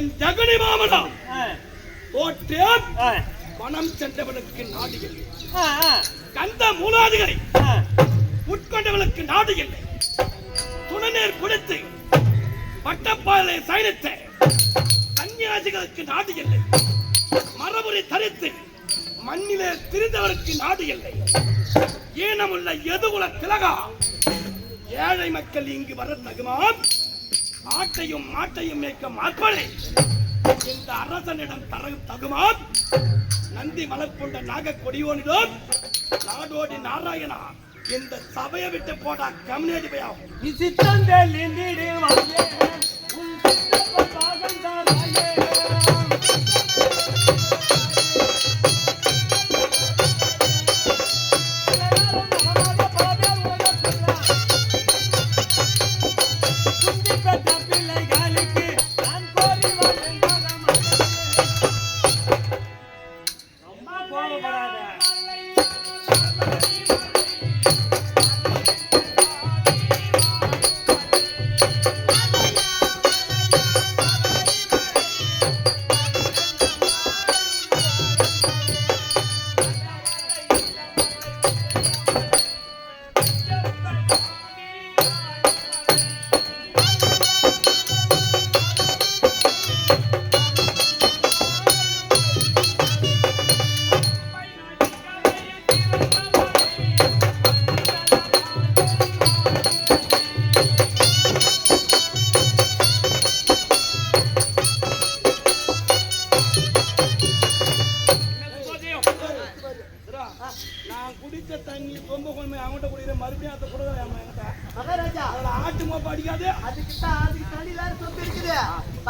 என் ஜெகனி மாமனா. ஆ, மனம் சென்றவனுக்கு நாடு இல்லை கந்த மூலாதிகளை. உட்கொண்டவனுக்கு நாடு இல்லை துணநீர் குடித்து பட்டப்பாலை சயனித்த சன்னியாசிகளுக்கு நாடு இல்லை மரபுரி தரித்து மண்ணிலே திரிந்தவருக்கு நாடு இல்லை ஈனமுள்ள எதுகுல திலகா? ஏழை மக்கள் இங்கு வர தகுமாம் ஆட்டையும் மாட்டையும் மேய்க்க மாற்பனை இந்த அரசனிடம் தர தகுமாம். நந்தி மலர்கொண்ட நாக கொடியோனிடம் நாடோடி நாராயணா இந்த சபையை விட்டு போடா கம்யூனிட்டி பையாவும்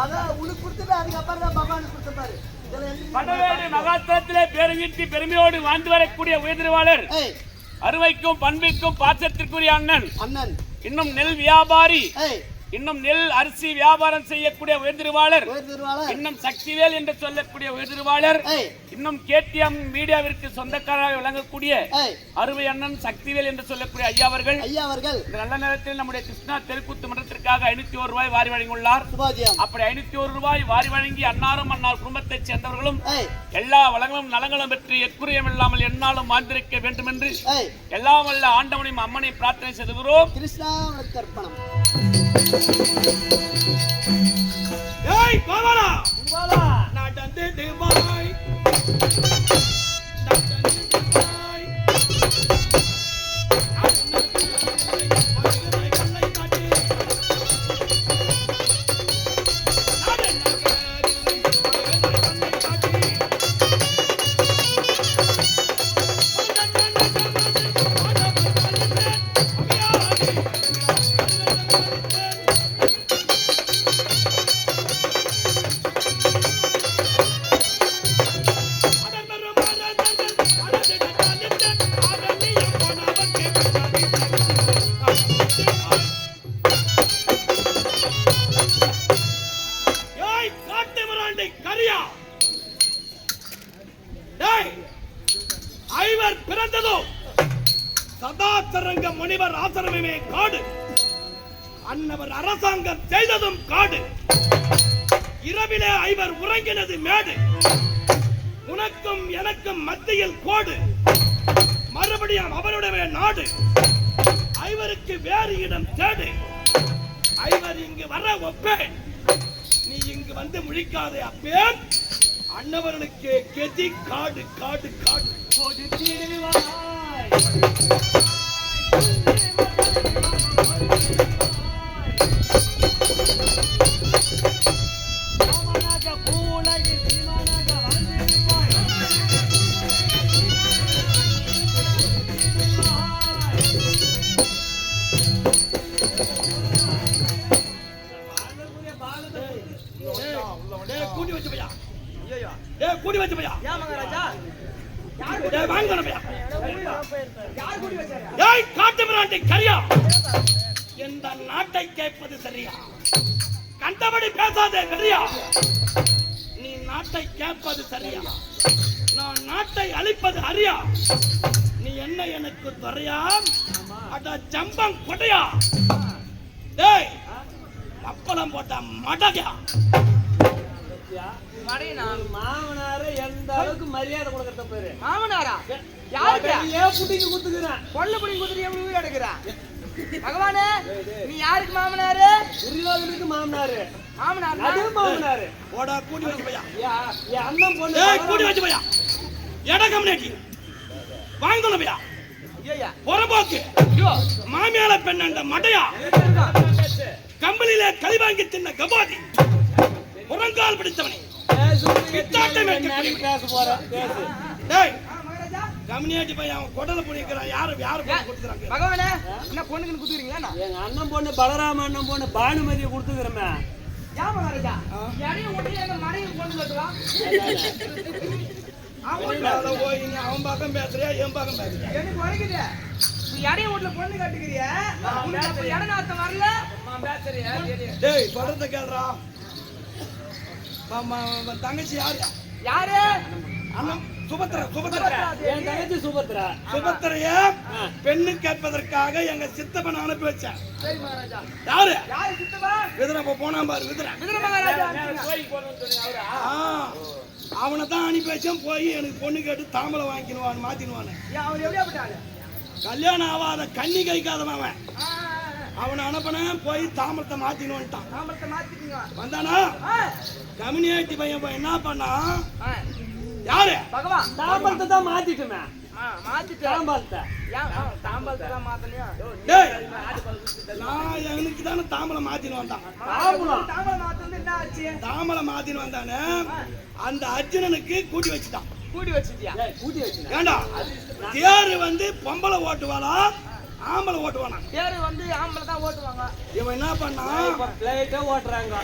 மகா உனக்கு கொடுத்துட்டு அதுக்கப்புறம் தான் பகவானுக்கு கொடுத்துப்பாரு படவேடு மகாத்மத்திலே பெருவீட்டி பெருமையோடு வாழ்ந்து வரக்கூடிய உயர்திருவாளர். ஏய். அருமைக்கும் பண்பிற்கும் பாசத்திற்குரிய அண்ணன். அண்ணன். இன்னும் நெல் வியாபாரி. இன்னும் நெல் அரிசி வியாபாரம் செய்யக்கூடிய உயர்திருவாளர் உயர் திருவாளர். இன்னும் சக்திவேல் என்று சொல்லக்கூடிய உயர்திருவாளர் இன்னும் கேடிஎம் மீடியாவிற்கு சொந்தக்காரராக விளங்கக்கூடிய அருமை அண்ணன் சக்திவேல் என்று சொல்லக்கூடிய ஐயா அவர்கள் நல்ல நேரத்தில் நம்முடைய கிருஷ்ணா தெருக்கூத்து மன்றத்திற்காக ஐநூத்தி ஒரு ரூபாய் வாரி வழங்கியுள்ளார். அப்படி ஐநூத்தி ஒரு ரூபாய் வாரி வழங்கி அன்னாரும் அன்னார் குடும்பத்தைச் சேர்ந்தவர்களும் எல்லா வளங்களும் நலங்களும் பெற்று எக்குரியம் இல்லாமல் எந்நாளும் வாழ்ந்திருக்க வேண்டும் என்று எல்லாம் வல்ல ஆண்டவனையும் அம்மனையும் பிரார்த்தனை செய்துகிறோம். கிருஷ்ணா உனக்கு அர்ப்பணம் ஏய் பாவாடா நடந்தது பாய் டேய் காட்டு மிராண்டி கரியா. டேய் ஐவர் பிறந்ததும் சதாசரங்க முனிவர் ஆசிரமமே காடு. அன்னவர் அரசாங்கம் செய்ததும் காடு. இரவிலே ஐவர் உறங்கினது மேடு. உனக்கும் எனக்கும் மத்தியில் கோடு. மறுபடியும் அவருடைய நாடு. ஐவருக்கு வேறு இடம் தேடு. ஐவர் இங்கு வர ஒப்பேன். நீ இங்கு வந்து முழிக்காதே அப்பே அன்னவர்களுக்கு கெதி காடு காடு காடு. கரியா இந்த நாட்டை கேட்பது சரியா? கண்டபடி பேசாதே கரியா நீ நாட்டை கேட்பது சரியா? நான் நாட்டை அழிப்பது அறியா? நீ என்ன எனக்கு துறையா? அட ஜம்பம் கொடையா? டேய் அப்பளம் போட்ட மடகா? பாத்தியா மடையனா மாமனார எந்த அளவுக்கு மரியாதை கொடுக்கறத பேரு. மாமனாரா? யாருக்கு ஏன் புட்டிக்கு குத்துக்கிறேன். கொல்ல புடி குதிரை எப்படி உயிர் எடுக்கிறா? பகவானே நீ யாருக்கு மாமனாரு? மாமனாரு. மாமனார் அது மாமனாரு. போடா கூட்டி வச்சு பையா என் அண்ணன் பொண்ணு ஏய் கூட்டி வச்சு பையா எட கம்யூனிட்டி பையா ஐயா புறம்போக்கு ஐயோ. மாமியால பெண்ணண்ட மடையா கம்பளியில களி வாங்கி தின்ன கபாதி. புறங்கால் பிடித்தவனே. பேச போறேன் டேய் கம்யூனிட்டி பையன் அவன் குடலை பிடிக்கிறான் யாரு யாரு? கொடுத்துறாங்க? பகவானே என்ன பொண்ணுக்கு குத்துறீங்களா எங்க அண்ணன் பொண்ணு பலராம அண்ணன் பொண்ணு பானுமதியை கொடுத்துக்கிறமே. அவன் போய் நீ அவன் பக்கம் பேசுறியா என் பக்கம் பேசுறியா? எனக்கு வரைக்குது இடைய வீட்டுல பொண்ணு கட்டுக்கிறிய? உனக்கு அப்ப இட நாத்தம் வரல. டேய் கேளுடா ம- ம- ம- தங்கச்சி யாரு? யாரு? அண்ணன் என் தங்கச்சி சுபத்ரா. சுபத்திரைய பெண்ணு கேட்பதற்காக எங்க சித்தப்பன் அனுப்பி வச்சேன் யாரு? யாரு சித்தப்பா? விதுர இப்ப போனா பாரு விதுர. விதுர மகாராஜா. அனுப்புங்க. அவனை தான் அனுப்பி வச்சேன் போய் எனக்கு பொண்ணு கேட்டு தாம்பளை எப்படி அப்படிட்டாரு கல்யாணம் ஆகாத கண்ணி கைக்காதவன் அவன். அவனை அனுப்பினேன் போய் தாம்பளத்தை மாத்தின்னு வந்துட்டான். நாமத்தை மாத்திக்கீங்க வந்தானா? கம்யூனிட்டி பையன் போய் என்ன பண்ணான் ஆ. யாரு? பகவான். தாம்பரத்தை தான் மாத்திட்டுமே. ஆ, மாத்திட்டேன் தாம்பாலத்தை ஏன் ஆ, தாம்பாளத்தெல்லாம் மாத்தலையா? டேய். நான் எனக்கு தானே தாம்பளை மாத்தின்னு வந்தான். தாம்பளை மாத்தின்னு வந்தானே அந்த அர்ஜுனனுக்கு கூட்டி வச்சுட்டான். கூடி வச்சிட்டியா? ஏய், கூட்டி வச்சுனேன் ஏண்டா? தேரு வந்து பொம்பளை ஓட்டுவாளா? ஆம்பளை ஓட்டுவானா? பேரு வந்து ஆம்பளை தான் ஓட்டுவாங்க. இவன் என்ன இப்ப பிளைட்டே ஓட்டுறாங்க.